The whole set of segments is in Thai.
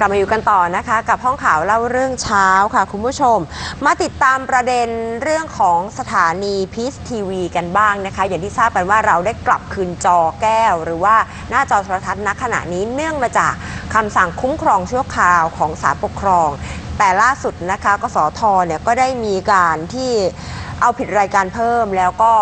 กลับมาอยู่กันต่อนะคะ กับห้องข่าวเล่าเรื่องเช้าค่ะ คุณผู้ชม มาติดตามประเด็นเรื่องของสถานีพีซทีวีกันบ้างนะคะ อย่างที่ทราบกันว่าเราได้กลับคืนจอแก้ว หรือว่าหน้าจอโทรทัศน์ณขณะนี้เนื่องมาจากคำสั่งคุ้มครองชั่วคราวของศาลปกครอง แต่ล่าสุดนะคะกสทเนี่ยก็ได้มีการที่เอาผิดรายการเพิ่มแล้วก็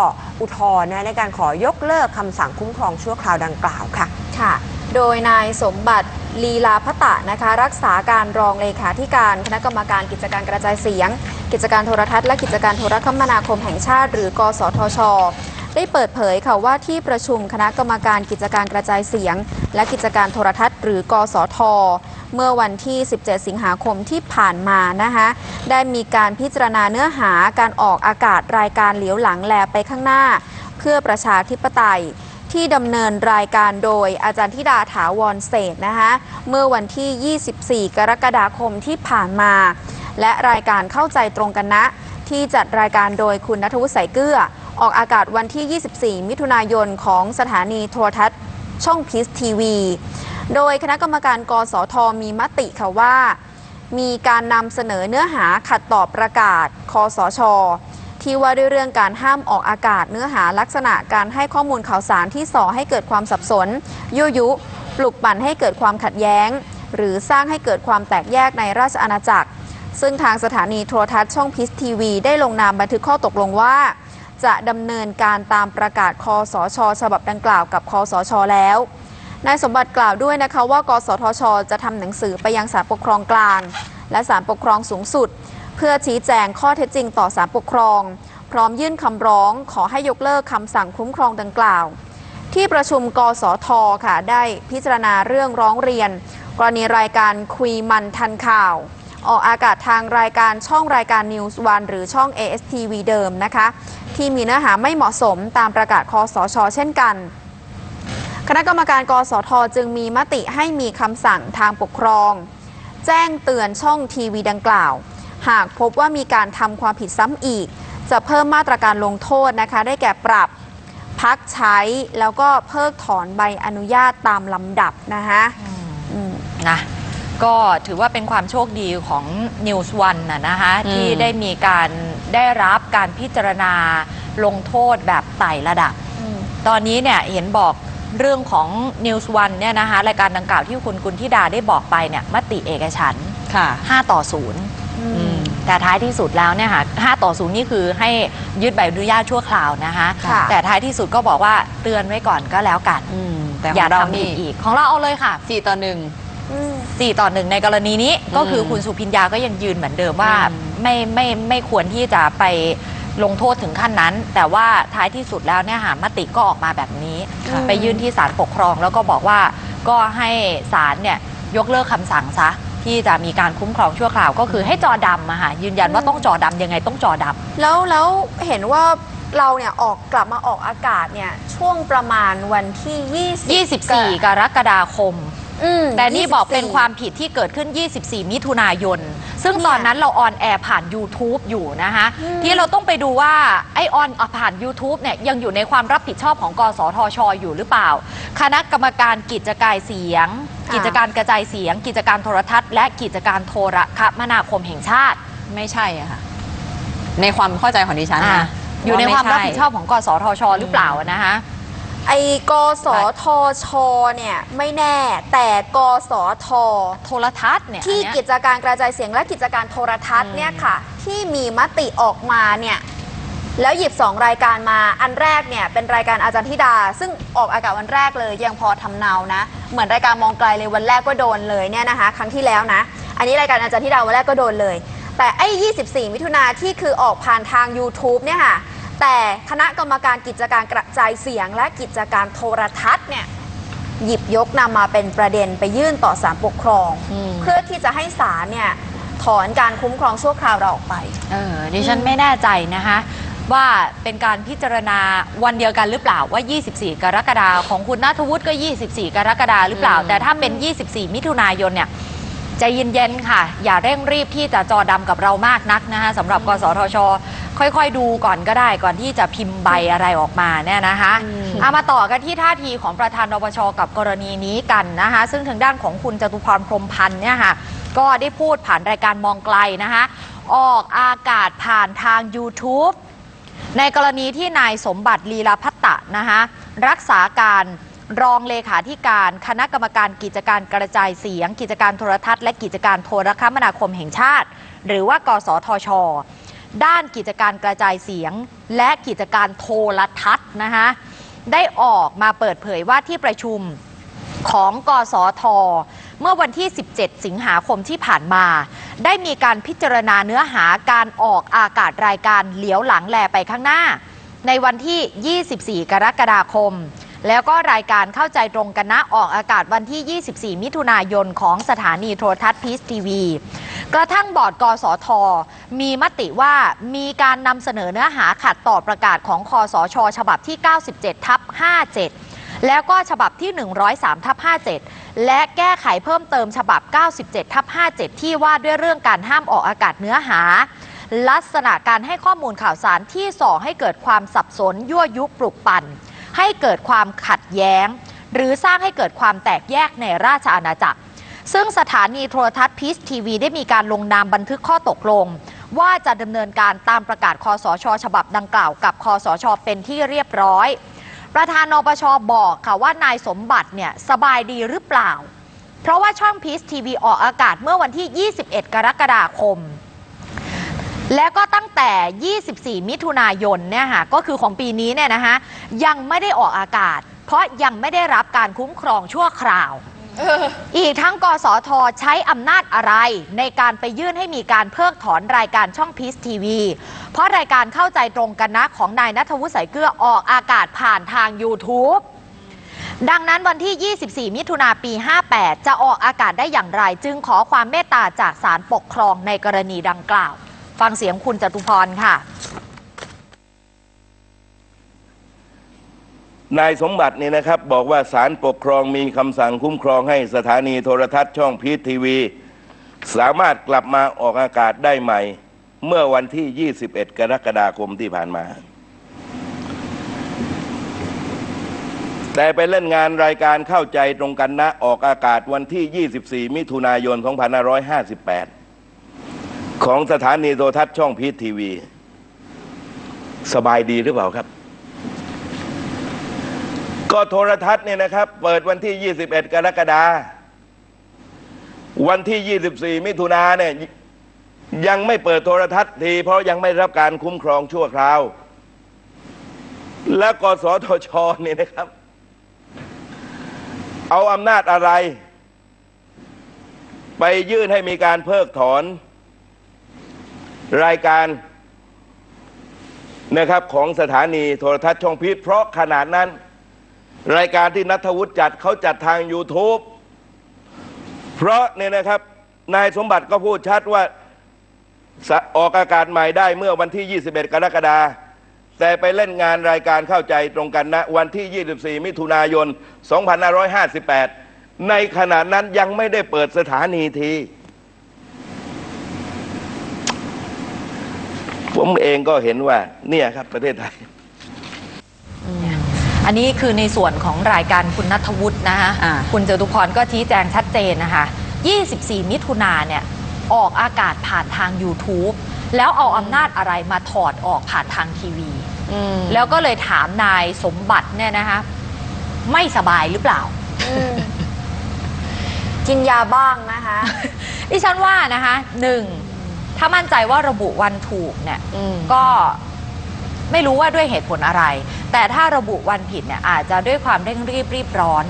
อุทธรณ์ในการขอยกเลิกคำสั่งคุ้มครองชั่วคราวดังกล่าวค่ะค่ะ โดยนายสมบัติลีลาพตะนะคะ รักษาการรองเลขาธิการ คณะกรรมการกิจการกระจายเสียง กิจการโทรทัศน์และกิจการโทรคมนาคมแห่งชาติ หรือ กสทช ได้เปิดเผยค่ะว่าที่ประชุมคณะกรรมการกิจการกระจายเสียง และกิจการโทรทัศน์ หรือ กสทเมื่อวันที่ 17 สิงหาคมที่ผ่านมานะคะ ได้มีการพิจารณาเนื้อหาการออกอากาศรายการเหลียวหลังแลไปข้างหน้า เพื่อประชาธิปไตย ที่ดำเนินรายการโดยอาจารย์ธิดาถาวรเศษนะคะเมื่อวันที่ 24 กรกฎาคมที่ผ่านมา และรายการเข้าใจตรงกันนะ ที่จัดรายการโดยคุณนัทวุฒิสายเกลือ ออกอากาศวันที่ 24 มิถุนายนของสถานีโทรทัศน์ช่องพีซทีวีโดยคณะกรรมการกสทมีมติค่ะว่า มีการนำเสนอเนื้อหาขัดต่อประกาศคอสช ที่ว่าด้วยเรื่องการห้ามออกอากาศเนื้อหาลักษณะการให้ข้อมูลข่าวสารที่ส่อให้เกิดความสับสน ยั่วยุ ปลุกปั่นให้เกิดความขัดแย้ง หรือสร้างให้เกิดความแตกแยกในราชอาณาจักร ซึ่งทางสถานีโทรทัศน์ช่องพิสทีวี ได้ลงนามบันทึกข้อตกลงว่า จะดำเนินการตามประกาศคอสช ฉบับดังกล่าวกับคอสช แล้วนายสมบัติกล่าวด้วยนะคะว่ากสทช จะทำหนังสือไปยังศาลปกครองกลาง และศาลปกครองสูงสุด เพื่อชี้แจงข้อเท็จจริงต่อศาลปกครอง พร้อมยื่นคำร้องขอให้ยกเลิกคำสั่งคุ้มครองดังกล่าว ที่ประชุมกสทค่ะ ได้พิจารณาเรื่องร้องเรียน กรณีรายการคุยมันทันข่าว ออกอากาศทางรายการช่องรายการ News วันหรือช่อง ASTV เดิมนะคะ ที่มีเนื้อหาไม่เหมาะสมตามประกาศคอสชเช่นกันคณะกรรมการกสทจึงมีมติให้มีคำสั่งทางปกครอง แจ้งเตือนช่องทีวีดังกล่าว หากพบว่ามีการทำความผิดซ้ำอีก จะเพิ่มมาตรการลงโทษนะคะ ได้แก่ปรับพักใช้แล้วก็เพิกถอนใบอนุญาตตามลำดับนะคะอืมนะก็ถือว่าเป็นความโชคดีของ News One นะนะคะอืมที่ได้มีการได้รับการพิจารณาลงโทษแบบไต่ระดับ ตอนนี้เนี่ยเห็นบอกเรื่องของ News One เนี่ยนะคะรายการดังกล่าวที่คุณกุลธิดาได้บอกไปเนี่ยมติเอกฉันท์ค่ะ5ต่อ0อืม แต่ท้ายที่สุดแล้วเนี่ยค่ะ5ต่อ0นี่คือให้ยึดใบอนุญาตชั่วคราวนะคะ ค่ะ แต่ท้ายที่สุดก็บอกว่าเตือนไว้ก่อนก็แล้วกัน อืมแต่ขอย่าองเราทำนี่ผิดอีก ของเราเอาเลยค่ะ สี่ต่อหนึ่งอืม4ต่อหนึ่งในกรณีนี้ก็คืออมคุณสุพิญญาก็ยังยืนเหมือนเดิมว่าอืม ไม่ไม่ไม่ควรที่จะไปลงโทษถึงขั้นนั้น แต่ว่าท้ายที่สุดแล้วเนี่ยหามติก็ออกมาแบบนี้ ค่ะ ไปยื่นที่ศาลปกครองแล้วก็บอกว่าก็ให้ศาลเนี่ยยกเลิกคำสั่งซะ ที่จะมีการคุ้มครองชั่วคราว ก็คือให้จอดำอะค่ะยืนยันว่าต้องจอดำยังไงต้องจอดำแล้วแล้วเห็นว่าเราเนี่ยออกกลับมาออกอากาศเนี่ยช่วงประมาณวันที่20 24 กรกฎาคม อืมแต่นี่บอกเป็น24ความผิดที่เกิดขึ้น 24 มิถุนายน ซึ่งเนี่ยตอนนั้นเราออนแอร์ผ่าน YouTube อยู่นะคะอืมที่เราต้องไปดูว่า ไอออนผ่าน YouTube เนี่ยยังอยู่ในความรับผิดชอบของกสทช อยู่หรือเปล่า คณะกรรมการกิจการเสียง กิจการกระจายเสียง กิจการโทรทัศน์ และกิจการโทรคมนาคมแห่งชาติ ไม่ใช่อะค่ะ ในความเข้าใจของดิฉันอะนะอยู่ในความรับไใผิดชอบของกสทช หรือเปล่านะคะ ไอ้กสทชเนี่ยไม่แน่แต่กสท โทรทัศน์เนี่ยที่อันเนี้ย กิจการกระจายเสียงและกิจการโทรทัศน์อืมเนี่ยค่ะ ที่มีมติออกมาเนี่ยแล้วหยิบสองรายการมาอันแรกเนี่ยเป็นรายการอาจารย์ธิดา ซึ่งออกอากาศวันแรกเลยยังพอทำเนานะ เหมือนรายการมองไกลเลยวันแรกก็โดนเลยเนี่ยนะคะ ครั้งที่แล้วนะ อันนี้รายการอาจารย์ธิดาวันแรกก็โดนเลย แต่ไอ้ 24 มิถุนาที่คือออกผ่านทาง YouTube เนี่ยค่ะ แต่คณะกรรมการกิจการกระจายเสียงและกิจการโทรทัศน์เนี่ยหยิบยกนำมาเป็นประเด็นไปยื่นต่อศาลปกครองอืมเพื่อที่จะให้ศาลเนี่ยถอนการคุ้มครองชั่วคราวเราออกไป เออดิฉันอืมไม่แน่ใจนะคะ ว่าเป็นการพิจารณาวันเดียวกันหรือเปล่าว่า 24 กรกฎาคมของคุณนัทวุฒิก็ 24 กรกฎาคมหรือเปล่าอืมแต่ถ้าเป็น 24 มิถุนายนเนี่ย ใจเย็นๆค่ะ อย่าเร่งรีบที่จะจอดำกับเรามากนักนะคะสำหรับกสทช ค่อยๆ ดูก่อนก็ได้ก่อนที่จะพิมพ์ใบอะไรออกมาเนี่ยนะคะเอามาต่อกันที่ท่าทีของประธานนปชกับกรณีนี้กันนะคะซึ่งทางด้านของคุณจตุพรพรหมพันธ์เนี่ยค่ะก็ได้พูดผ่านรายการมองไกลนะคะออกอากาศผ่านทาง YouTube ในกรณีที่นายสมบัติลีลาพัตตะนะคะรักษาการ รองเลขาธิการคณะกรรมการกิจการกระจายเสียง กิจการโทรทัศน์และกิจการโทรคมนาคมแห่งชาติ หรือว่ากสทช ด้านกิจการกระจายเสียง และกิจการโทรทัศน์นะคะได้ออกมาเปิดเผยว่าที่ประชุมของกสท เมื่อวันที่ 17 สิงหาคมที่ผ่านมา ได้มีการพิจารณาเนื้อหาการออกอากาศรายการเหลียวหลังแลไปข้างหน้า ในวันที่ 24 กรกฎาคม แล้วก็รายการเข้าใจตรงกันนะออกอากาศวันที่ 24 มิถุนายนของสถานีโทรทัศน์พีซทีวีกระทั่งบอร์ดกสท มีมติว่ามีการนำเสนอเนื้อหาขัดต่อประกาศของคอสช ฉบับที่ 97 ทับ 57 แล้วก็ฉบับที่ 103 ทับ 57 และแก้ไขเพิ่มเติมฉบับ 97 ทับ 57 ที่ว่าด้วยเรื่องการห้ามออกอากาศเนื้อหา ลักษณะการให้ข้อมูลข่าวสารที่ส่อให้เกิดความสับสนยั่วยุปลุกปั่น ให้เกิดความขัดแย้ง หรือสร้างให้เกิดความแตกแยกในราชอาณาจักร ซึ่งสถานีโทรทัศน์พีซทีวีได้มีการลงนามบันทึกข้อตกลง ว่าจะดำเนินการตามประกาศคอสช ฉบับดังกล่าวกับคอสช เป็นที่เรียบร้อย ประธานนปชบอกค่ะว่านายสมบัติเนี่ยสบายดีหรือเปล่า เพราะว่าช่องพีซทีวีออกอากาศเมื่อวันที่ 21 กรกฎาคม และก็ตั้งแต่ 24 มิถุนายนเนี่ยค่ะก็คือของปีนี้เนี่ยนะคะยังไม่ได้ออกอากาศ เพราะยังไม่ได้รับการคุ้มครองชั่วคราว อีกทั้งกสทใช้อำนาจอะไร ในการไปยื่นให้มีการเพิกถอนรายการช่องพีซทีวีเพราะรายการเข้าใจตรงกันนะของนายนัทวุฒิสายเกลือออกอากาศผ่านทาง YouTube ดังนั้นวันที่ 24 มิถุนาปี 58 จะออกอากาศได้อย่างไร จึงขอความเมตตาจากศาลปกครองในกรณีดังกล่าว ฟังเสียงคุณจตุพรค่ะ นายสมบัติเนี่ยนะครับ บอกว่าศาลปกครองมีคำสั่งคุ้มครองให้สถานีโทรทัศน์ช่องพีทีวี สามารถกลับมาออกอากาศได้ใหม่ เมื่อวันที่ 21 กรกฎาคมที่ผ่านมา แต่ไปเล่นงานรายการเข้าใจตรงกันนะออกอากาศวันที่ 24 มิถุนายน 2558 ของสถานีโทรทัศน์ช่องพีททีวี สบายดีหรือเปล่าครับ ก็โทรทัศน์เนี่ยนะครับ เปิดวันที่ 21 กรกฎาคมวันที่ 24 มิถุนาเนี่ยยังไม่เปิดโทรทัศน์ที เพราะยังไม่รับการคุ้มครองชั่วคราว และกสทชเนี่ยนะครับ เอาอำนาจอะไร ไปยื่นให้มีการเพิกถอน รายการนะครับของสถานีโทรทัศน์ช่องพีชเพราะขนาดนั้น รายการที่นัทวุฒิจัดเขาจัดทาง YouTube เพราะเนี่ยนะครับนายสมบัติก็พูดชัดว่าออกอากาศใหม่ได้เมื่อวันที่ 21 กรกฎาคมแต่ไปเล่นงานรายการเข้าใจตรงกันนะ วันที่ 24 มิถุนายน 2558 ในขณะนั้นยังไม่ได้เปิดสถานีที ผมเองก็เห็นว่า เนี่ยครับประเทศไทย อันนี้คือในส่วนของรายการคุณนัทวุฒินะคะอ่า คุณจตุพรก็ชี้แจงชัดเจนนะคะ 24 มิถุนาเนี่ย ออกอากาศผ่านทาง YouTube แล้วเอาอำนาจอะไรมาถอดออกผ่านทางทีวีแล้วก็เลยถามนายสมบัติเนี่ยนะคะ ไม่สบายหรือเปล่า อืมกินยาบ้างนะคะ ดิฉันว่านะคะหนึ่ง ถ้ามั่นใจว่าระบุวันถูกเนี่ยก็ไม่รู้ว่าด้วยเหตุผลอะไร แต่ถ้าระบุวันผิดเนี่ยอาจจะด้วยความเร่งรีบรีบร้อน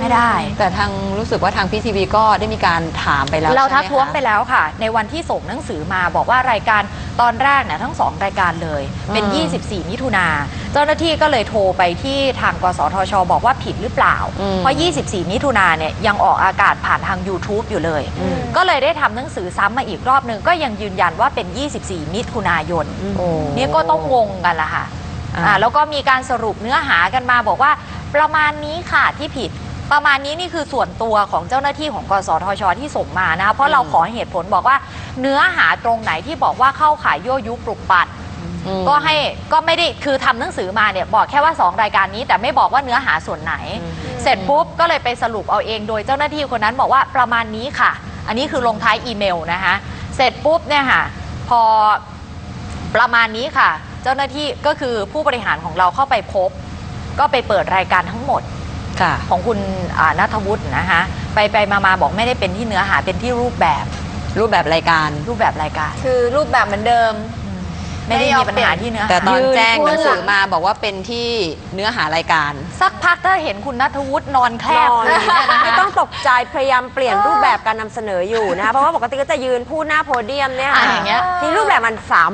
ไม่ได้ แต่ทางรู้สึกว่าทางพีทีวีก็ได้มีการถามไปแล้วเราใช่ไหมทักท้วงคะไปแล้วค่ะ ในวันที่ส่งหนังสือมาบอกว่ารายการตอนแรกเนี่ยทั้งสองรายการเลย เป็นอืม24 มิถุนาเจ้าหน้าที่ก็เลยโทรไปที่ทางกสทช บอกว่าผิดหรือเปล่าอืมเพราะ 24 มิถุนาเนี่ยยังออกอากาศผ่านทาง YouTube อยู่เลยอืมก็เลยได้ทำหนังสือซ้ำมาอีกรอบหนึ่งก็ยังยืนยันว่าเป็น 24 มิถุนายนโอ้เนี่ยก็ต้องงงกันละค่ะอ่าอ่าแล้วก็มีการสรุปเนื้อหากันมาบอกว่าประมาณนี้ค่ะที่ผิด ประมาณนี้นี่คือส่วนตัวของเจ้าหน้าที่ของกสทช ที่ส่งมานะคะเพราะเราขอเหตุผลบอกว่า เนื้อหาตรงไหนที่บอกว่าเข้าขายยั่วยุปลุกปั่นอืม ก็ให้ก็ไม่ได้คือทำหนังสือมาเนี่ยบอกแค่ว่า 2 รายการนี้ แต่ไม่บอกว่าเนื้อหาส่วนไหน เสร็จปุ๊บก็เลยไปสรุปเอาเองโดยเจ้าหน้าที่คนนั้นบอกว่าประมาณนี้ค่ะ อันนี้คือลงท้ายอีเมลนะคะเสร็จปุ๊บเนี่ยค่ะพอประมาณนี้ค่ะ เจ้าหน้าที่ก็คือผู้บริหารของเราเข้าไปพบ ก็ไปเปิดรายการทั้งหมด ค่ะ ของคุณอ่านัทวุฒินะคะไปไปมามาบอกไม่ได้เป็นที่เนื้อหาเป็นที่รูปแบบรูปแบบรายการ รูปแบบรายการ คือรูปแบบเหมือนเดิม ไม่ได้มีปัญหาที่เนื้อหาแต่ตอนยืนแจ้งหนังสือพูดมาบอกว่าเป็นที่เนื้อหารายการ สักพักถ้าเห็นคุณนัทวุฒินอนแคลนบอนอยู่เนี่ยนะคะไม่ต้องตกใจพยายามเปลี่ยนรูปแบบการนำเสนออยู่นะคะเพราะว่าปกติก็จะยืนพูดหน้าโพเดียมเนี่ยอะอย่างเงี้ยนี่รูปแบบมันซ้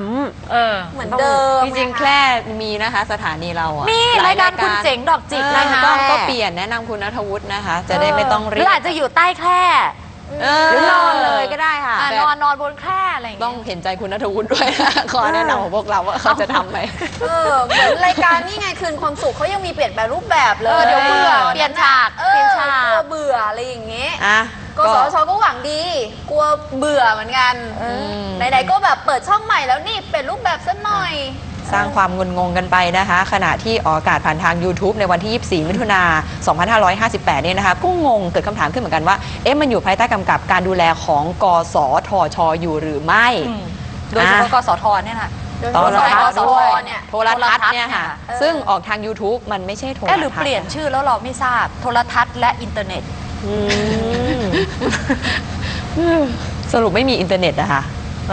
เออเหมือนเดิมจริงๆแค่มีนะคะ สถานีเราอะมีหลรายการคุณเจ๋งดอกจิกเออนะคะก็ก็เปลี่ยนแนะนำคุณนัทวุฒินะคะ จะได้ไม่ต้องหเรีรืยอกอาจจะอยู่ใต้แคร่เำ หรือนอนเลยก็ได้ค่ะ อะนอนนอนบนแคร่อะไรอย่างต้อเงี้งยเห็นใจคุณนัทวุฒิด้วยนะขอแนะนำของพวกเราว่าเขาจะทำไหม เออเหมือนรายการนี่ไงคืนความสุขเขายังมีเปลี่ยนแปลงรูปแบบเลเอยอเดี๋ยวเบื่อเปลี่ยนฉากเอเปลี่ยนอฉากกลัวเบื่ออะไรอย่างเงี้ยอะ กสทชก็หวังดี กลัวเบื่อเหมือนกันม ไหนๆก็แบบเปิดช่องใหม่แล้วนี่เป็นรูปแบบสักหน่อย สร้างความงุนงงกันไปนะคะ ขณะที่ออกอากาศผ่านทาง YouTube ในวันที่ 24 มิถุนา2558 เนี่ยนะคะ ก็งงเกิดคำถามขึ้นเหมือนกันว่า เอ๊ะมันอยู่ภายใต้กำกับการดูแลของกสทชอยู่หรือไม่ อืมโดยเฉพาะกสทเนี่ยนะตอนโดยเฉทัพาะศน์ด้วยกสทเนี่ยโทรทัศน์เนี่ยค่ะเออซึ่งออกทาง YouTube มันไม่ใช่โทรทัศเอ๊ะน์หรือเปลี่ยนชื่อแล้วเราไม่ทราบโทรทัศน์และอินเทอร์เน็ตสรุปไม่มีอินเทอร์เน็ตนะคะ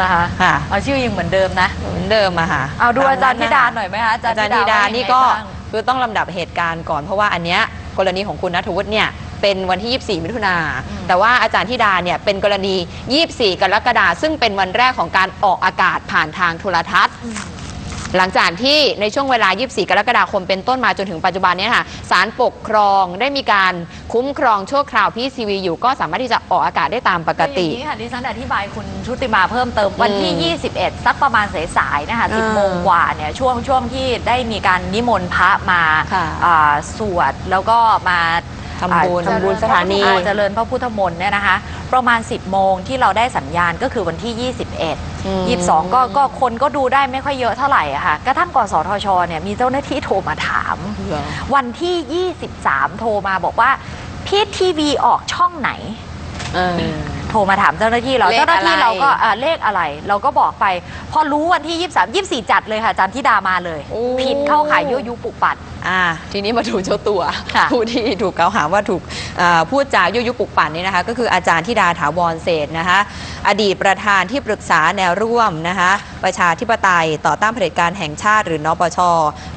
นะคะค่ะ เอาชื่อยังเหมือนเดิมนะ เหมือนเดิมอะค่ะเอาดูอาจารย์ตธิมดาะคะหน่อยไหมคะอาจารย์ธิดาว่ยังไงนี่ก็บ้างคือต้องลำดับเหตุการณ์ก่อนเพราะว่าอันเนี้ยกรณีของคุณนัทวุฒิเนี่ยเป็นวันที่ 24 มิถุนาอืมแต่ว่าอาจารย์ธิดาเนี่ยเป็นกรณี 24 กรกฎาคมซึ่งเป็นวันแรกของการออกอากาศผ่านทางโทรทัศน์ หลังจากที่ในช่วงเวลา 24 กรกฎาคมเป็นต้นมาจนถึงปัจจุบันเนี้ค่ะศาลปกครองได้มีการคุ้มครองชั่วคราวพี่ซีวีอยู่ก็สามารถที่จะออกอากาศได้ตามปกติคืออย่างนี้ค่ะดิฉันอธิบายคุณชุติมาเพิ่มเติมวันที่อืม21 สักประมาณสายๆนะคะอ่า10โมงกว่าเนี่ยช่วงช่วงที่ได้มีการนิมนต์พระมาค่ะอ่าสวดแล้วก็มา ทำบุญ อ่าทำบุญสถานี อ่เจริญพระพุทธมนต์เนี่ยนะคะ ประมาณ 10 โมงที่เราได้สัญญาณก็คือวันที่ 21อืม22 ก็ก็คนก็ดูได้ไม่ค่อยเยอะเท่าไหร่อะค่ะ กระทั่งกสทชเนี่ยมีเจ้าหน้าที่โทรมาถาม เหรอ วันที่ 23 โทรมาบอกว่าพีทีวีออกช่องไหน เออ โทรมาถามเจ้าหน้าที่เราเลขเจ้าหน้าที่อะไรเราก็อ่าเลขอะไร เราก็บอกไป พอรู้วันที่ 23 24 จัดเลยค่ะอาจารย์ธิดามาเลย โอ้ ผิดเข้าขายยั่วยุปลุกปั่น อ่าทีนี้มาดูเจ้าตัว ค่ะผู้ที่ถูกกล่าวหาว่าถูกอ่าพูดจายุยุปลุกปั่นนี่นะคะ ก็คืออาจารย์ธิดาถาวรเศรษฐ์นะคะ อดีตประธานที่ปรึกษาแนวร่วมนะคะ ประชาธิปไตยต่อต้านเผด็จการแห่งชาติหรือนปช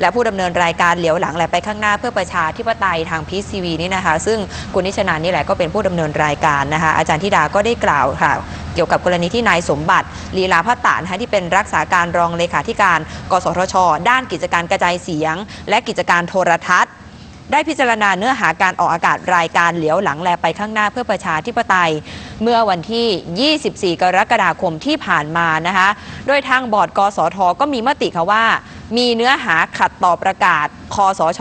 และผู้ดำเนินรายการเหลียวหลังและไปข้างหน้าเพื่อประชาธิปไตยทางพีซีวีนี่นะคะ ซึ่งคุณนิชนันนี่แหละก็เป็นผู้ดำเนินรายการนะคะ อาจารย์ธิดาก็ได้กล่าวค่ะ เกี่ยวกับกรณีที่นายสมบัติลีลาพัตานะคะที่เป็นรักษาการรองเลขาธิการ กสทช ด้านกิจการกระจายเสียง และกิจการโทรทัศน์ได้พิจารณาเนื้อหาการออกอากาศรายการเหลียวหลังแลไปข้างหน้าเพื่อประชาธิปไตย เมื่อวันที่ 24 กรกฎาคมที่ผ่านมานะคะ โดยทางบอร์ดกสทก็มีมติค่ะว่า มีเนื้อหาขัดต่อประกาศคอสช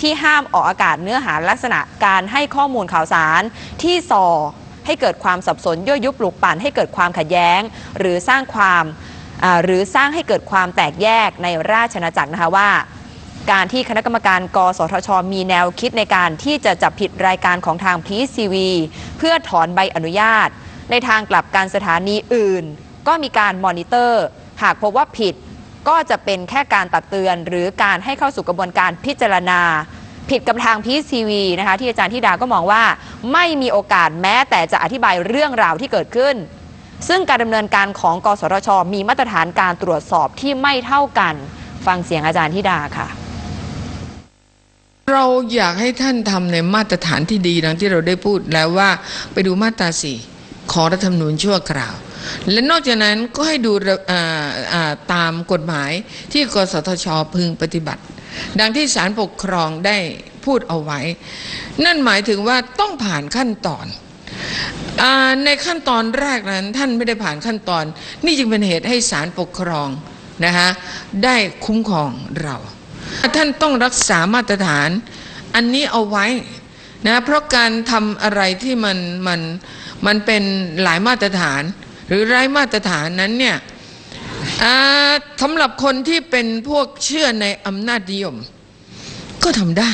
ที่ห้ามออกอากาศเนื้อหาลักษณะการให้ข้อมูลข่าวสารที่ส่อ ให้เกิดความสับสนยั่วยุปลุกปั่นให้เกิดความขัดแย้ง หรือสร้างความหรือสร้างให้เกิดความแตกแยกในราชอาณาจักรนะคะว่าการที่คณะกรรมการ กสทช มีแนวคิดในการที่จะจับผิดรายการของทางพีซีวีเพื่อถอนใบอนุญาต ในทางกลับการสถานีอื่น ก็มีการมอนิเตอร์ หากพบว่าผิดก็จะเป็นแค่การตักเตือน หรือการให้เข้าสู่กระบวนการพิจารณา ผิดกับทางพีซีวีนะคะที่อาจารย์ธิดาก็มองว่าไม่มีโอกาสแม้แต่จะอธิบายเรื่องราวที่เกิดขึ้น ซึ่งการดำเนินการของกสทช มีมาตรฐานการตรวจสอบที่ไม่เท่ากัน ฟังเสียงอาจารย์ธิดาค่ะ เราอยากให้ท่านทำในมาตรฐานที่ดีดังที่เราได้พูดแล้วว่าไปดูมาตราสี่ของรัฐธรรมนูญชั่วคราวและนอกจากนั้นก็ให้ดูตามกฎหมายที่กสทชพึงปฏิบัติ ดังที่ศาลปกครองได้พูดเอาไว้ นั่นหมายถึงว่าต้องผ่านขั้นตอนอในขั้นตอนแรกนั้นท่านไม่ได้ผ่านขั้นตอน นี่จึงเป็นเหตุให้ศาลปกครองนะคะได้คุ้มครองเรา ท่านต้องรักษามาตรฐาน อันนี้เอาไว้นะเพราะการทำอะไรที่มันมันมันเป็นหลายมาตรฐาน หรือไร้มาตรฐานนั้นเนี่ย สำหรับคนที่เป็นพวกเชื่อในอำนาจนิยม ก็ทำได้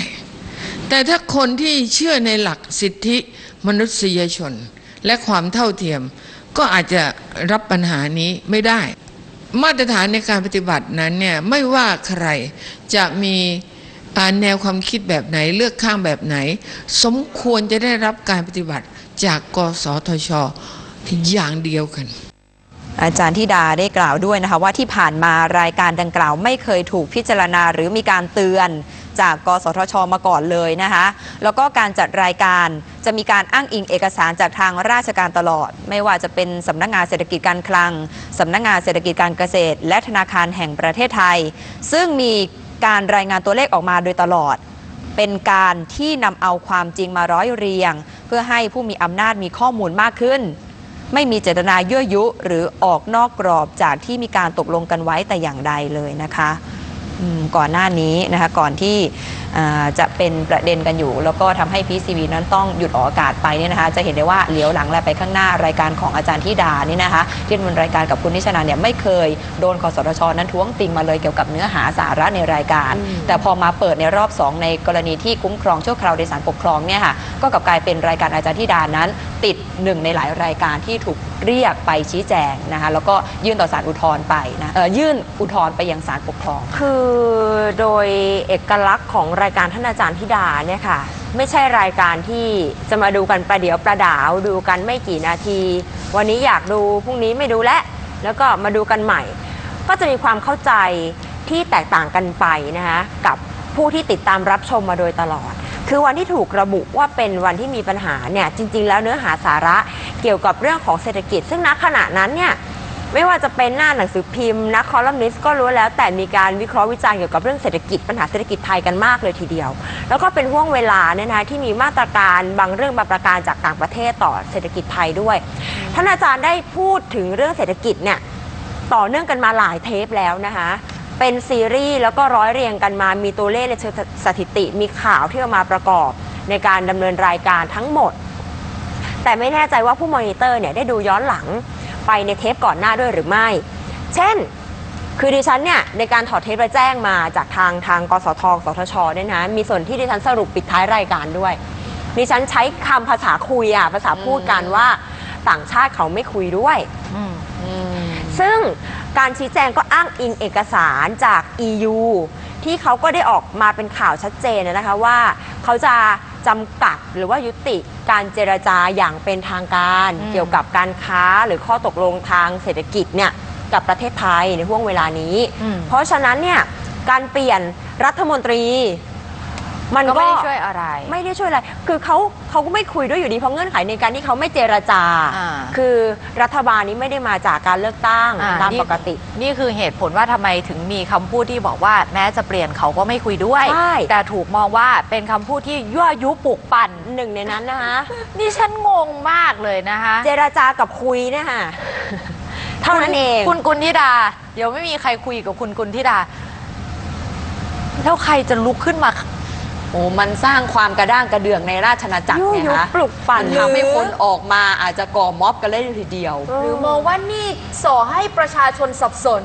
แต่ถ้าคนที่เชื่อในหลักสิทธิมนุษยชน และความเท่าเทียม ก็อาจจะรับปัญหานี้ไม่ได้ มาตรฐานในการปฏิบัตินั้นเนี่ยไม่ว่าใครจะมีแนวความคิดแบบไหนเลือกข้างแบบไหน สมควรจะได้รับการปฏิบัติจากกสทชอย่างเดียวกัน อาจารย์ธิดาได้กล่าวด้วยนะคะว่าที่ผ่านมารายการดังกล่าวไม่เคยถูกพิจารณาหรือมีการเตือนจากกสทช มาก่อนเลยนะคะแล้วก็การจัดรายการจะมีการอ้างอิงเอกสารจากทางราชการตลอด ไม่ว่าจะเป็นสำนักงานเศรษฐกิจการคลังสำนักงานเศรษฐกิจการเกษตร และธนาคารแห่งประเทศไทย ซึ่งมีการรายงานตัวเลขออกมาโดยตลอด เป็นการที่นำเอาความจริงมาร้อยเรียง เพื่อให้ผู้มีอำนาจมีข้อมูลมากขึ้น ไม่มีเจตนายั่วยุหรือออกนอกกรอบจากที่มีการตกลงกันไว้แต่อย่างใดเลยนะคะ ก่อนหน้านี้นะคะก่อนที่อ่าจะเป็นประเด็นกันอยู่ แล้วก็ทำให้พีซีวีนั้นต้องหยุดออกอากาศไปเนี่ยนะคะจะเห็นได้ว่าเหลียวหลังและไปข้างหน้ารายการของอาจารย์ธิดานี่นะคะที่ดำเนินรายการกับคุณนิชนาเนี่ยไม่เคยโดนคอสทชนั้นท้วงติงมาเลยเกี่ยวกับเนื้อหาสาระในรายการ แต่พอมาเปิดในรอบ 2 ในกรณีที่คุ้มครองชั่วคราวโดยสารปกครองเนี่ยค่ะก็กลับกลายเป็นรายการอาจารย์ธิดานั้น ติดหนึ่งในหลายรายการที่ถูก เรียกไปชี้แจงนะคะแล้วก็ยื่นต่อศาลอุทธรณ์ไปนะเอ่อยื่นอุทธรณ์ไปยังศาลปกครอง คือโดยเอกลักษณ์ของรายการท่านอาจารย์ธิดาเนี่ยค่ะ ไม่ใช่รายการที่จะมาดูกันประเดี๋ยวประดาวดูกันไม่กี่นาที วันนี้อยากดูพรุ่งนี้ไม่ดูแล้วแล้วก็มาดูกันใหม่ ก็จะมีความเข้าใจที่แตกต่างกันไปนะคะกับผู้ที่ติดตามรับชมมาโดยตลอด คือวันที่ถูกระบุว่าเป็นวันที่มีปัญหาเนี่ยจริง ๆ แล้วเนื้อหาสาระเกี่ยวกับเรื่องของเศรษฐกิจ ซึ่งณขณะนั้นเนี่ยไม่ว่าจะเป็นหน้าหนังสือพิมพ์นักคอลัมนิสต์ก็รู้แล้วแต่มีการวิเคราะห์วิจารณ์เกี่ยวกับเรื่องเศรษฐกิจปัญหาเศรษฐกิจไทยกันมากเลยทีเดียว แล้วก็เป็นห่วงเวลาเนี่ยนะคะที่มีมาตรการบางเรื่องบางประการจากต่างประเทศต่อเศรษฐกิจไทยด้วยท่านอาจารย์ได้พูดถึงเรื่องเศรษฐกิจเนี่ยต่อเนื่องกันมาหลายเทปแล้วนะคะ เป็นซีรีส์แล้วก็ร้อยเรียงกันมามีตัวเลขในเชิงสถิติ มีข่าวที่เอามาประกอบในการดำเนินรายการทั้งหมด แต่ไม่แน่ใจว่าผู้มอนิเตอร์เนี่ยได้ดูย้อนหลังไปในเทปก่อนหน้าด้วยหรือไม่ เช่น คือดิฉันเนี่ยในการถอดเทปไปแจ้งมาจากทางทางกสทสทชเนี่ยนะมีส่วนที่ดิฉันสรุปปิดท้ายรายการด้วยดิฉันใช้คำภาษาคุยอะภาษาพูดกันว่าต่างชาติเขาไม่คุยด้วยอืมซึ่ง การชี้แจงก็อ้างอิงเอกสารจาก EU ที่เขาก็ได้ออกมาเป็นข่าวชัดเจนนะคะว่าเขาจะจำกัดหรือว่ายุติการเจรจาอย่างเป็นทางการอืมเกี่ยวกับการค้าหรือข้อตกลงทางเศรษฐกิจเนี่ยกับประเทศไทยในห่วงเวลานี้อืมเพราะฉะนั้นเนี่ยการเปลี่ยนรัฐมนตรี มันก็ก็ไม่ได้ช่วยอะไร ไม่ได้ช่วยอะไร คือเขาเขาก็ไม่คุยด้วยอยู่ดีเพราะเงื่อนไขในการที่เขาไม่เจรจา อ่า คือรัฐบาลนี้ไม่ได้มาจากการเลือกตั้งอ่ตามนี่ปกติ นี่คือเหตุผลว่าทำไมถึงมีคำพูดที่บอกว่าแม้จะเปลี่ยนเขาก็ไม่คุยด้วย ใช่ แต่ถูกมองว่าเป็นคำพูดที่ยั่วยุปลุกปั่นหนึ่งในนั้นนะคะ นี่ฉันงงมากเลยนะคะเจรจากับคุยเนี่ยค่ะเท่านั้นเองคุณกุลธิดา เดี๋ยวไม่มีใครคุยกับคุณกุลธิดา แล้วใครจะลุกขึ้นมา โอ้มันสร้างความกระด้างกระเดื่องในราชนาจักรยุไงยุคะปลุกปั่มันนทำให้คนออกมาอาจจะก่อม็อบกันเลยทีเดียว หรือมองว่านี่ส่อให้ประชาชนสับสน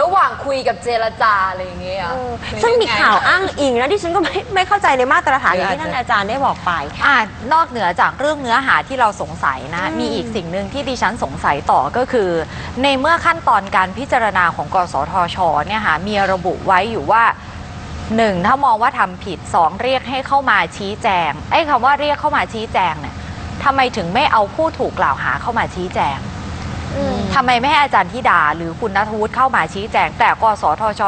ระหว่างคุยกับเจรจาอะไรอย่างเงี้ยเออซึ่งมีข่าวอ้างอิงนะที่ฉันก็ไม่ไม่เข้าใจในมาตรฐานอย่างที่หรืออาจจะท่านอาจารย์ได้บอกไป อ่านอกเหนือจากเรื่องเนื้อหาที่เราสงสัยนะอืมมีอีกสิ่งหนึ่งที่ดิฉันสงสัยต่อก็คือ ในเมื่อขั้นตอนการพิจารณาของกสทชเนี่ยค่ะมีระบุไว้อยู่ว่า หนึ่งถ้ามองว่าทำผิดสองเรียกให้เข้ามาชี้แจงไอ้คำว่าเรียกเข้ามาชี้แจงเนี่ยทำไมถึงไม่เอาผู้ถูกกล่าวหาเข้ามาชี้แจงทำไมไม่ให้อาจารย์ธิดาหรือคุณนัทวุฒิเข้ามาชี้แจง แต่กสทช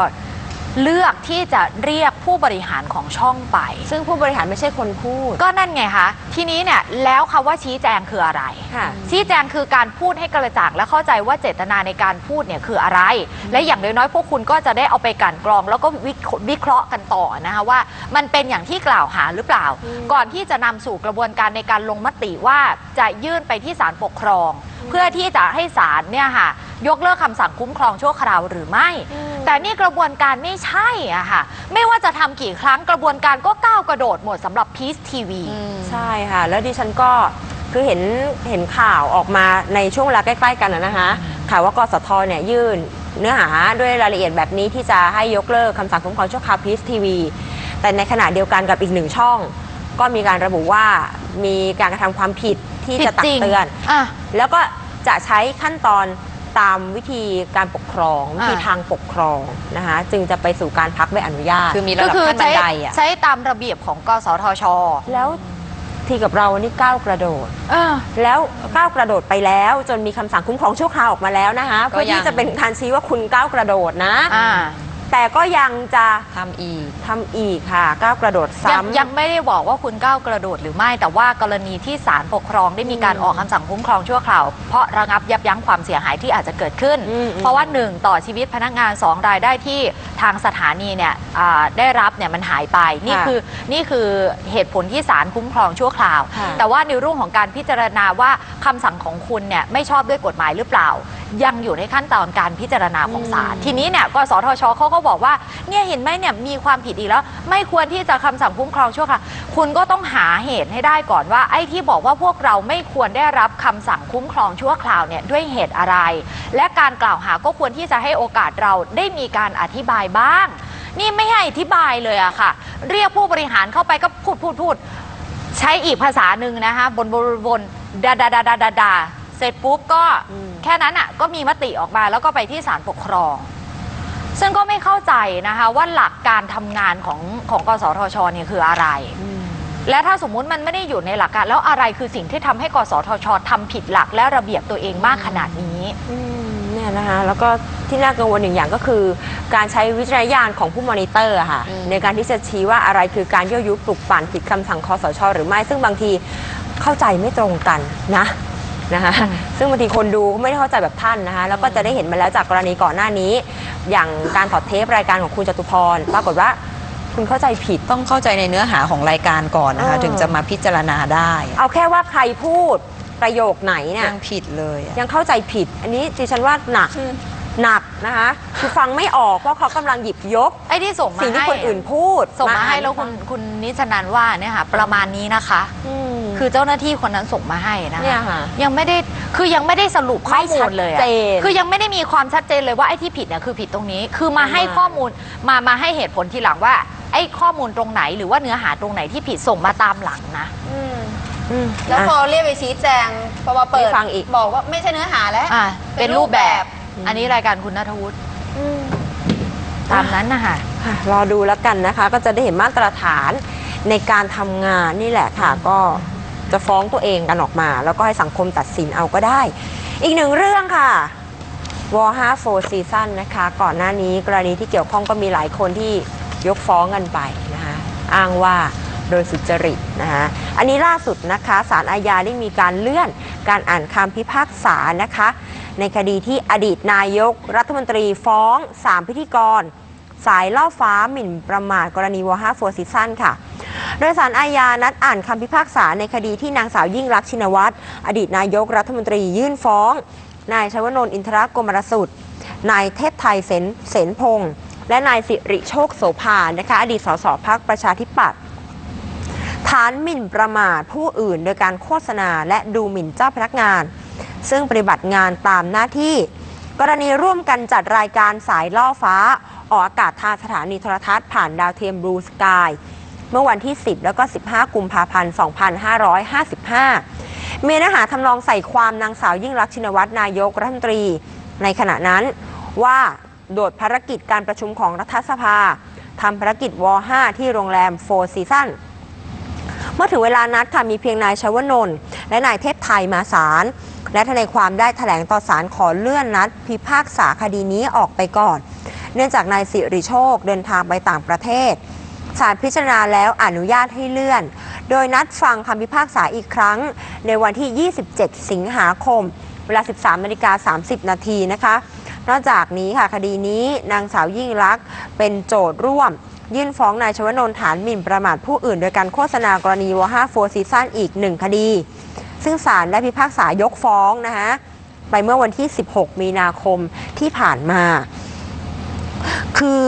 เลือกที่จะเรียกผู้บริหารของช่องไป ซึ่งผู้บริหารไม่ใช่คนพูด ก็นั่นไงคะทีนี้เนี่ยแล้วคำว่าชี้แจงคืออะไร ค่ะ ชี้แจงคือการพูดให้กระจ่างและเข้าใจว่าเจตนาในการพูดเนี่ยคืออะไร และอย่างน้อยๆพวกคุณก็จะได้เอาไปกลันกรอง แล้วก็วิเควิเคราะห์กันต่อนะคะว่า มันเป็นอย่างที่กล่าวหาหรือเปล่า ก่อนที่จะนำสู่กระบวนการในการลงมติว่าจะยื่นไปที่ศาลปกครอง เพื่อที่จะให้ศาลเนี่ยค่ะ ยกเลิกคำสั่งคุ้มครองชั่วคราวหรือไม่ แต่นี่กระบวนการไม่ใช่อะค่ะ ไม่ว่าจะทำกี่ครั้งกระบวนการก็ก้าวกระโดดหมดสำหรับพีซทีวี ใช่ค่ะ แล้วดิฉันก็คือเห็นเห็นข่าวออกมาในช่วงเวลาใกล้ๆกันนะนะคะข่าวว่ากสทเนี่ยยื่นเนื้อหาด้วยรายละเอียดแบบนี้ที่จะให้ยกเลิกคำสั่งคุ้มครองชั่วคราวพีซทีวีแต่ในขณะเดียวกันกับอีกหนึ่งช่อง ก็มีการระบุว่ามีการกระทำความผิดที่จะตักผิดจริงเตือน อะ แล้วก็จะใช้ขั้นตอน ตามวิธีการปกครองวิธีอ่าทางปกครองนะคะจึงจะไปสู่การพักใบอนุญาตคือมีระก็ดับคือขั้นบัใช้นไดอะใช้ตามระเบียบของกสทช แล้วทีกับเรานี่ก้าวกระโดดเออแล้วก้าวกระโดดไปแล้ว จนมีคำสั่งคุ้มครองชั่วคราวออกมาแล้วนะคะก็เพื่อที่ยังจะเป็นการชี้ว่าคุณก้าวกระโดดนะอ่า แต่ก็ยังจะทำอีกทำอีกค่ะก้าวกระโดดยังซ้ำยังไม่ได้บอกว่าคุณก้าวกระโดดหรือไม่ แต่ว่ากรณีที่ศาลปกครองได้มีการอืมออกคำสั่งคุ้มครองชั่วคราว เพราะระงับยับยั้งความเสียหายที่อาจจะเกิดขึ้นอืม เพราะว่าหนึ่งต่อชีวิตพนักงานสองรายได้ที่ทางสถานีเนี่ยอ่าได้รับเนี่ยมันหายไป นี่ค่ะคือนี่คือเหตุผลที่ศาลคุ้มครองชั่วคราว ค่ะแต่ว่าในเรื่องของการพิจารณาว่าคำสั่งของคุณเนี่ยไม่ชอบด้วยกฎหมายหรือเปล่า ยังอยู่ในขั้นตอนการพิจารณาของศาลอืมทีนี้เนี่ยกสทชเขาก็บอกว่าเนี่ยเห็นไหมเนี่ยมีความผิดอีกแล้ว ไม่ควรที่จะคำสั่งคุ้มครองชั่วคราวคุณก็ต้องหาเหตุให้ได้ก่อนว่า ไอ้ที่บอกว่าพวกเราไม่ควรได้รับคำสั่งคุ้มครองชั่วคราวเนี่ยด้วยเหตุอะไร และการกล่าวหาก็ควรที่จะให้โอกาสเราได้มีการอธิบายบ้าง นี่ไม่ให้อธิบายเลยอะค่ะ เรียกผู้บริหารเข้าไปก็พูดพูดพูดใช้อีกภาษาหนึ่งนะคะบนบนบนดาดาดาดาดาดาเสร็จปุ๊บก็อืม แค่นั้นอะก็มีมติออกมาแล้วก็ไปที่ศาลปกครอง ซึ่งก็ไม่เข้าใจนะคะว่าหลักการทำงานของของกสทชเนี่ยคืออะไรและถ้าสมมุติมันไม่ได้อยู่ในหลักการแล้วอะไรคือสิ่งที่ทำให้กสทชทำผิดหลักและระเบียบตัวเองมากขนาดนี้ อืมเนี่ยนะคะแล้วก็ที่น่ากังวลหนึ่งอย่างก็คือ การใช้วิจารณญาณของผู้มอนิเตอร์อะค่ะในการที่จะชี้ว่าอะไรคือการยั่วยุปลุกปั่นผิดคำสั่งคอสชหรือไม่ซึ่งบางทีเข้าใจไม่ตรงกันนะ นะคะซึ่งบางทีคนดูก็ไม่ได้เข้าใจแบบท่านนะคะแล้วก็จะได้เห็นมาแล้วจากกรณีก่อนหน้านี้ อย่างการถอดเทปรายการของคุณจตุพรปรากฏว่าคุณเข้าใจผิด ต้องเข้าใจในเนื้อหาของรายการก่อนนะคะ เออ ถึงจะมาพิจารณาได้เอาแค่ว่าใครพูดประโยคไหนเนี่ยยังผิดเลยอะ ยังเข้าใจผิด อันนี้ดิฉันว่าหนักหนักนะคะคือฟังไม่ออกเพราะเขากำลังหยิบยก ไอ้ที่ส่งมาสิ่งที่ให้คนอื่นพูดส่งมาให้อ่นแล้วคุณคุณนิชนันว่าเนี่ยค่ะประมาณนี้นะคะ อืม คือเจ้าหน้าที่คนนั้นส่งมาให้นะคะเนี่ยค่ะ ยังไม่ได้คือยังไม่ได้สรุปข้อมูลเลยอะไม่ชัดเจนคือยังไม่ได้มีความชัดเจนเลยว่าไอ้ที่ผิดเนี่ยคือผิดตรงนี้ คือมาให้ข้อมูลมามาให้เหตุผลทีหลังว่า ไอ้ข้อมูลตรงไหนหรือว่าเนื้อหาตรงไหนที่ผิดส่งมาตามหลังนะ อืมแล้วพอเรียกไปชี้แจงพอมาเปิดไม่ฟังอีก บอกว่าไม่ใช่เนื้อหาแล้ว อะเป็เป็นนรูรูปปแบแบบบ อันนี้รายการคุณนัทวุฒิอืมตามนั้นนะคะ ค่ะรอดูแล้วกันนะคะ ก็จะได้เห็นมาตรฐานในการทำงานนี่แหละค่ะ ก็ จะฟ้องตัวเองกันออกมา แล้วก็ให้สังคมตัดสินเอาก็ได้ อีกหนึ่งเรื่องค่ะวอ5 4 Season นะคะ ก่อนหน้านี้กรณีที่เกี่ยวข้องก็มีหลายคนที่ยกฟ้องกันไปนะคะอ้างว่าโดยสุจริตนะคะอันนี้ล่าสุดนะคะศาลอาญาได้มีการเลื่อนการอ่านคำพิพากษานะคะ ในคดีที่อดีตนายกรัฐมนตรีฟ้อง 3 พิธีกร สายล่อฟ้าหมิ่นประมาทกรณีวอ5 4ซีซั่นค่ะ โดยสารอาญานัดอ่านคำพิพากษาในคดีที่นางสาวยิ่งรักชินวัตร อดีตนายกรัฐมนตรียื่นฟ้อง นายชวนนท์อินทรโกมรสุดนายเทพไทยเสนเสนพงษ์และนายสิริโชคโสภานะคะอดีตสสพักประชาธิปัตย์ฐานหมิ่นประมาทผู้อื่นโดยการโฆษณาและดูหมิ่นเจ้าพนักงาน ซึ่งปฏิบัติงานตามหน้าที่ กรณีร่วมกันจัดรายการสายล่อฟ้า ออกอากาศทางสถานีโทรทัศน์ผ่านดาวเทียมบลูสกาย เมื่อวันที่ 10 แล้วก็ 15 กุมภาพันธ์ 2555 เมีเนื้อหาทำนองใส่ความนางสาวยิ่งรักชินวัตรนายกรัฐมนตรี ในขณะนั้นว่าโดดภารกิจการประชุมของรัฐสภาทำภารกิจว5ที่โรงแรมโฟร์ซีซั่นเมื่อถึงเวลานัดค่ะมีเพียงนายชวนนท์และนายเทพไทยมาศาลและทนายความได้แถลงต่อศาลขอเลื่อนนัด พิพากษาคดีนี้ออกไปก่อน เนื่องจากนายสิริโชคเดินทางไปต่างประเทศ ศาลพิจารณาแล้วอนุญาตให้เลื่อน โดยนัดฟังคำพิพากษาอีกครั้ง ในวันที่ 27 สิงหาคม เวลา 13นาฬิกา30 นาทีนะคะ นอกจากนี้ค่ะคดีนี้นางสาวยิ่งลักษณ์เป็นโจทย์ร่วม ยื่นฟ้องนายชวนนท์ฐานหมิ่นประมาทผู้อื่น โดยการโฆษณากรณีว5 4ซีซั่นอีกหนึ่งคดี ซึ่งศาลได้พิพากษายกฟ้องนะคะไปเมื่อวันที่ 16 มีนาคมที่ผ่านมา คือ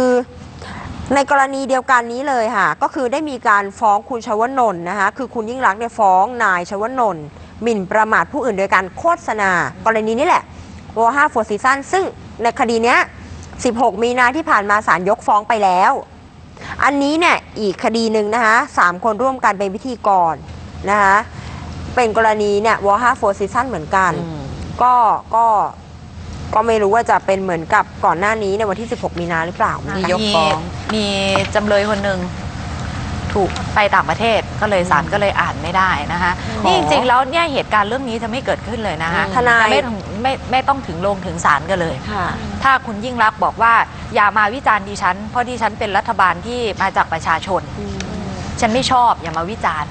ในกรณีเดียวกันนี้เลยค่ะ ก็คือได้มีการฟ้องคุณชวนนท์นะคะคือคุณยิ่งรักษณ์เนี่ยฟ้องนายชวนนท์หมิ่นประมาทผู้อื่นโดยการโฆษณา กรณีนี้แหละวอ5 4 Season ซึ่งในคดีเนี้ย 16 มีนาที่ผ่านมาศาลยกฟ้องไปแล้ว อันนี้เนี่ยอีกคดีหนึ่งนะคะสามคนร่วมกันเป็นพิธีกรนะคะเป็นกรณีเนี่ยวอ5 4 Season เหมือนกัน ก็ก็ ก็ไม่รู้ว่าจะเป็นเหมือนกับก่อนหน้านี้ในวันที่ 16 มีนาหรือเปล่านะมีคะยกฟ้องมีจำเลยคนหนึ่งถูกไปต่างประเทศก็เลยศาลก็เลยอ่านไม่ได้นะคะอ๋อนี่จริงๆแล้วเนี่ยเหตุการณ์เรื่องนี้จะไม่เกิดขึ้นเลยนะคะทนายจะไม่ถึงไม่ไม่ต้องถึงลงถึงศาลกันเลยค่ะถ้าคุณยิ่งรักษณ์บอกว่าอย่ามาวิจารณ์ดิฉัน เพราะดิฉันเป็นรัฐบาลที่มาจากประชาชน ฉันไม่ชอบอย่ามาวิจารณ์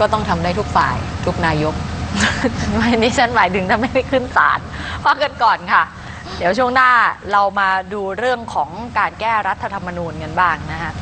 ก็ต้องทำได้ทุกฝ่ายทุกนายก ไม่นี่ฉันหมายถึงถ้าไม่ได้ขึ้นศาลพักกันก่อนค่ะ เดี๋ยวช่วงหน้าเรามาดูเรื่องของการแก้รัฐธรรมนูญกันบ้างนะคะ